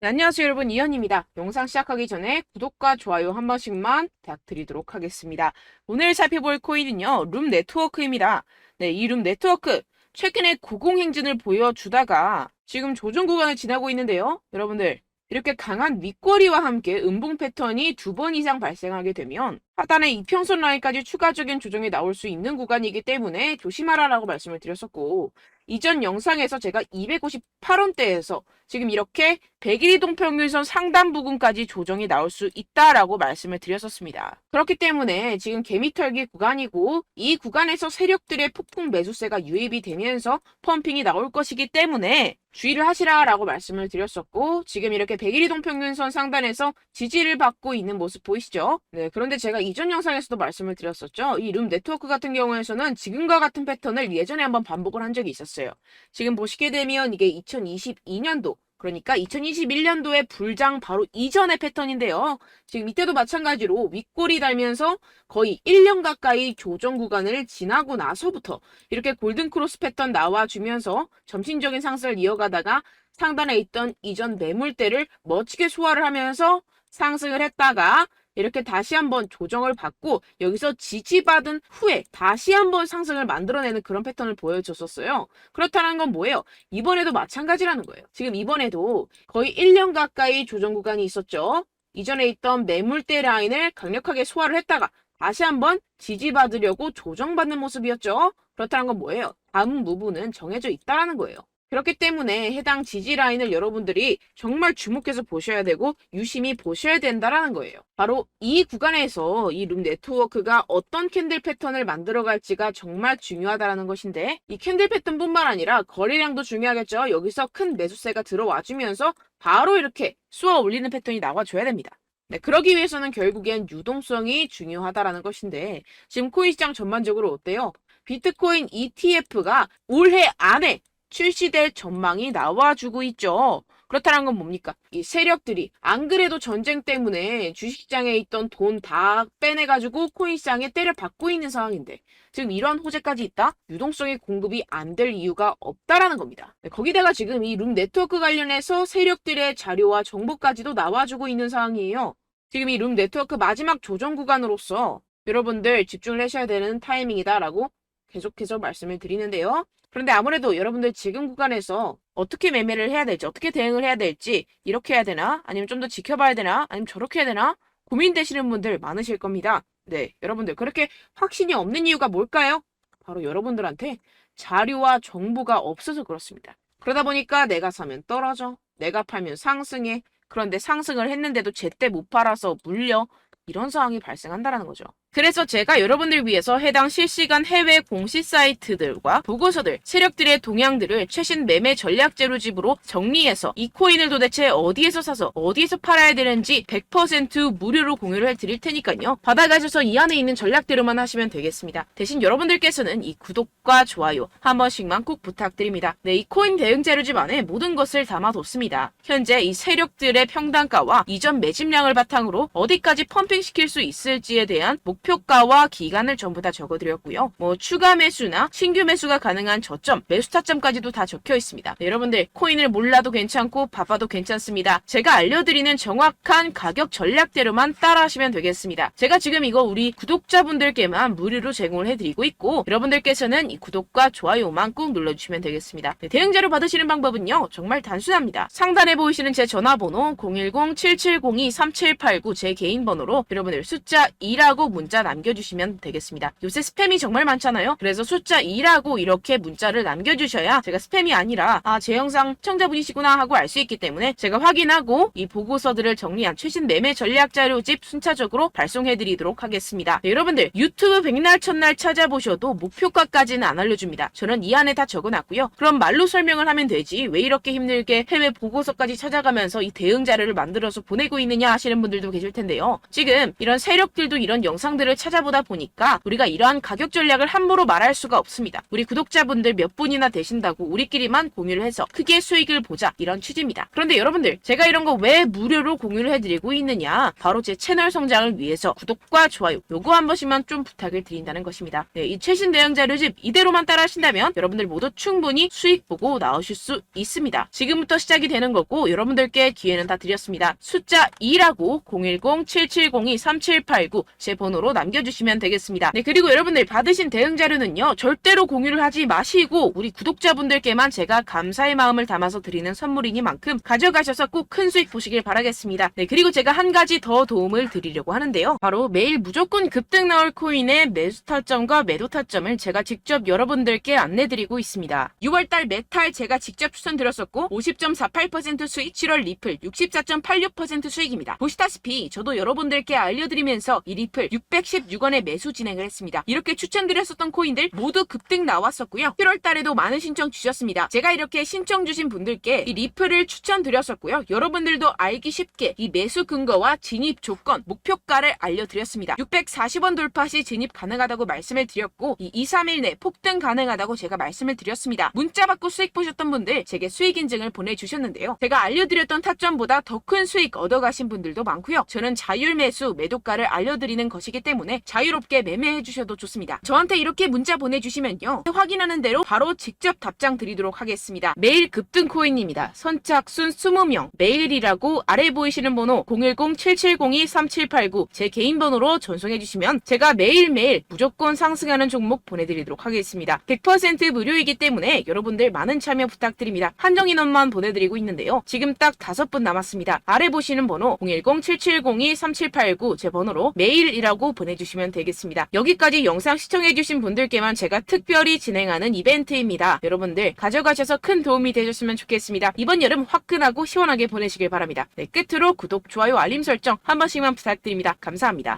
네, 안녕하세요 여러분 이현입니다. 영상 시작하기 전에 구독과 좋아요 한 번씩만 부탁드리도록 하겠습니다. 오늘 살펴볼 코인은요 룸 네트워크입니다. 네, 이 룸 네트워크 최근에 고공행진을 보여주다가 지금 조정 구간을 지나고 있는데요. 여러분들 이렇게 강한 윗꼬리와 함께 음봉 패턴이 두 번 이상 발생하게 되면 하단의 이평선 라인까지 추가적인 조정이 나올 수 있는 구간이기 때문에 조심하라라고 말씀을 드렸었고 이전 영상에서 제가 258원대에서 지금 이렇게 100일 이동 평균선 상단 부근까지 조정이 나올 수 있다라고 말씀을 드렸었습니다. 그렇기 때문에 지금 개미털기 구간이고 이 구간에서 세력들의 폭풍 매수세가 유입이 되면서 펌핑이 나올 것이기 때문에 주의를 하시라라고 말씀을 드렸었고 지금 이렇게 100일 이동 평균선 상단에서 지지를 받고 있는 모습 보이시죠? 네, 그런데 제가 이전 영상에서도 말씀을 드렸었죠. 이 룸 네트워크 같은 경우에서는 지금과 같은 패턴을 예전에 한번 반복을 한 적이 있었어요. 지금 보시게 되면 이게 2022년도 그러니까 2021년도에 불장 바로 이전의 패턴인데요. 지금 이때도 마찬가지로 윗골이 달면서 거의 1년 가까이 조정 구간을 지나고 나서부터 이렇게 골든 크로스 패턴 나와주면서 점진적인 상승을 이어가다가 상단에 있던 이전 매물대를 멋지게 소화를 하면서 상승을 했다가 이렇게 다시 한번 조정을 받고 여기서 지지받은 후에 다시 한번 상승을 만들어내는 그런 패턴을 보여줬었어요. 그렇다는 건 뭐예요? 이번에도 마찬가지라는 거예요. 지금 이번에도 거의 1년 가까이 조정 구간이 있었죠. 이전에 있던 매물대 라인을 강력하게 소화를 했다가 다시 한번 지지받으려고 조정받는 모습이었죠. 그렇다는 건 뭐예요? 다음 무브는 정해져 있다라는 거예요. 그렇기 때문에 해당 지지 라인을 여러분들이 정말 주목해서 보셔야 되고 유심히 보셔야 된다라는 거예요. 바로 이 구간에서 이 룸 네트워크가 어떤 캔들 패턴을 만들어 갈지가 정말 중요하다라는 것인데 이 캔들 패턴뿐만 아니라 거래량도 중요하겠죠. 여기서 큰 매수세가 들어와 주면서 바로 이렇게 쏘아 올리는 패턴이 나와 줘야 됩니다. 네, 그러기 위해서는 결국엔 유동성이 중요하다라는 것인데 지금 코인 시장 전반적으로 어때요? 비트코인 ETF가 올해 안에 출시될 전망이 나와주고 있죠. 그렇다는 건 뭡니까? 이 세력들이 안 그래도 전쟁 때문에 주식시장에 있던 돈 다 빼내가지고 코인시장에 때려 받고 있는 상황인데 지금 이런 호재까지 있다? 유동성의 공급이 안 될 이유가 없다라는 겁니다. 네, 거기다가 지금 이 룸 네트워크 관련해서 세력들의 자료와 정보까지도 나와주고 있는 상황이에요. 지금 이 룸 네트워크 마지막 조정 구간으로서 여러분들 집중을 하셔야 되는 타이밍이다라고 계속해서 말씀을 드리는데요. 그런데 아무래도 여러분들 지금 구간에서 어떻게 매매를 해야 될지, 어떻게 대응을 해야 될지, 이렇게 해야 되나? 아니면 좀 더 지켜봐야 되나? 아니면 저렇게 해야 되나? 고민되시는 분들 많으실 겁니다. 네, 여러분들 그렇게 확신이 없는 이유가 뭘까요? 바로 여러분들한테 자료와 정보가 없어서 그렇습니다. 그러다 보니까 내가 사면 떨어져, 내가 팔면 상승해, 그런데 상승을 했는데도 제때 못 팔아서 물려, 이런 상황이 발생한다는 거죠. 그래서 제가 여러분들 위해서 해당 실시간 해외 공시 사이트들과 보고서들, 세력들의 동향들을 최신 매매 전략 재료집으로 정리해서 이 코인을 도대체 어디에서 사서 어디에서 팔아야 되는지 100% 무료로 공유를 해드릴 테니까요. 받아가셔서 이 안에 있는 전략대로만 하시면 되겠습니다. 대신 여러분들께서는 이 구독과 좋아요 한 번씩만 꼭 부탁드립니다. 네, 이 코인 대응 재료집 안에 모든 것을 담아뒀습니다. 현재 이 세력들의 평단가와 이전 매집량을 바탕으로 어디까지 펌핑시킬 수 있을지에 대한 목 표가와 기간을 전부 다 적어드렸고요. 뭐 추가 매수나 신규 매수가 가능한 저점, 매수 타점까지도 다 적혀 있습니다. 네, 여러분들 코인을 몰라도 괜찮고 바빠도 괜찮습니다. 제가 알려드리는 정확한 가격 전략대로만 따라하시면 되겠습니다. 제가 지금 이거 우리 구독자분들께만 무료로 제공을 해드리고 있고 여러분들께서는 이 구독과 좋아요만 꾹 눌러주시면 되겠습니다. 네, 대응자료 받으시는 방법은요 정말 단순합니다. 상단에 보이시는 제 전화번호 010-7702-3789 제 개인 번호로 여러분들 숫자 2라고 문자 남겨주시면 되겠습니다. 요새 스팸이 정말 많잖아요. 그래서 숫자 2라고 이렇게 문자를 남겨주셔야 제가 스팸이 아니라 아 제 영상 시청자분이시구나 하고 알 수 있기 때문에 제가 확인하고 이 보고서들을 정리한 최신 매매 전략 자료집 순차적으로 발송해드리도록 하겠습니다. 네, 여러분들 유튜브 백날 첫날 찾아보셔도 목표가까지는 안 알려줍니다. 저는 이 안에 다 적어놨고요. 그럼 말로 설명을 하면 되지 왜 이렇게 힘들게 해외 보고서까지 찾아가면서 이 대응 자료를 만들어서 보내고 있느냐 하시는 분들도 계실 텐데요. 지금 이런 세력들도 이런 영상 영상들을 찾아보다 보니까 우리가 이러한 가격 전략을 함부로 말할 수가 없습니다. 우리 구독자분들 몇 분이나 되신다고 우리끼리만 공유를 해서 크게 수익을 보자 이런 취지입니다. 그런데 여러분들 제가 이런 거 왜 무료로 공유를 해드리고 있느냐? 바로 제 채널 성장을 위해서 구독과 좋아요 요거 한 번씩만 좀 부탁을 드린다는 것입니다. 네, 이 최신 대응 자료집 이대로만 따라 하신다면 여러분들 모두 충분히 수익 보고 나오실 수 있습니다. 지금부터 시작이 되는 거고 여러분들께 기회는 다 드렸습니다. 숫자 2라고 010-7702-3789 제 번호로 남겨주시면 되겠습니다. 네 그리고 여러분들 받으신 대응 자료는요 절대로 공유를 하지 마시고 우리 구독자분들께만 제가 감사의 마음을 담아서 드리는 선물이니만큼 가져가셔서 꼭 큰 수익 보시길 바라겠습니다. 네 그리고 제가 한 가지 더 도움을 드리려고 하는데요. 바로 매일 무조건 급등 나올 코인의 매수 타점과 매도 타점을 제가 직접 여러분들께 안내드리고 있습니다. 6월달 메탈 제가 직접 추천드렸었고 50.48% 수익 7월 리플 64.86% 수익입니다. 보시다시피 저도 여러분들께 알려드리면서 이 리플 616원에 매수 진행을 했습니다. 이렇게 추천드렸었던 코인들 모두 급등 나왔었고요. 7월 달에도 많은 신청 주셨습니다. 제가 이렇게 신청 주신 분들께 이 리플을 추천드렸었고요. 여러분들도 알기 쉽게 이 매수 근거와 진입 조건, 목표가를 알려드렸습니다. 640원 돌파 시 진입 가능하다고 말씀을 드렸고 이 2, 3일 내 폭등 가능하다고 제가 말씀을 드렸습니다. 문자 받고 수익 보셨던 분들 제게 수익 인증을 보내주셨는데요. 제가 알려드렸던 타점보다 더 큰 수익 얻어가신 분들도 많고요. 저는 자율 매수, 매도가를 알려드리는 것이기 때문에 자유롭게 매매해 주셔도 좋습니다. 저한테 이렇게 문자 보내주시면요. 확인하는 대로 바로 직접 답장 드리도록 하겠습니다. 매일 급등 코인입니다. 선착순 20명, 메일이라고 아래 보이시는 번호 010-7702-3789 제 개인 번호로 전송해 주시면 제가 매일매일 무조건 상승하는 종목 보내드리도록 하겠습니다. 100% 무료이기 때문에 여러분들 많은 참여 부탁드립니다. 한정 인원만 보내드리고 있는데요. 지금 딱 다섯 분 남았습니다. 아래 보시는 번호 010-7702-3789 제 번호로 메일이라고 보내주시면 되겠습니다. 여기까지 영상 시청해주신 분들께만 제가 특별히 진행하는 이벤트입니다. 여러분들 가져가셔서 큰 도움이 되셨으면 좋겠습니다. 이번 여름 화끈하고 시원하게 보내시길 바랍니다. 네, 끝으로 구독, 좋아요, 알림 설정 한 번씩만 부탁드립니다. 감사합니다.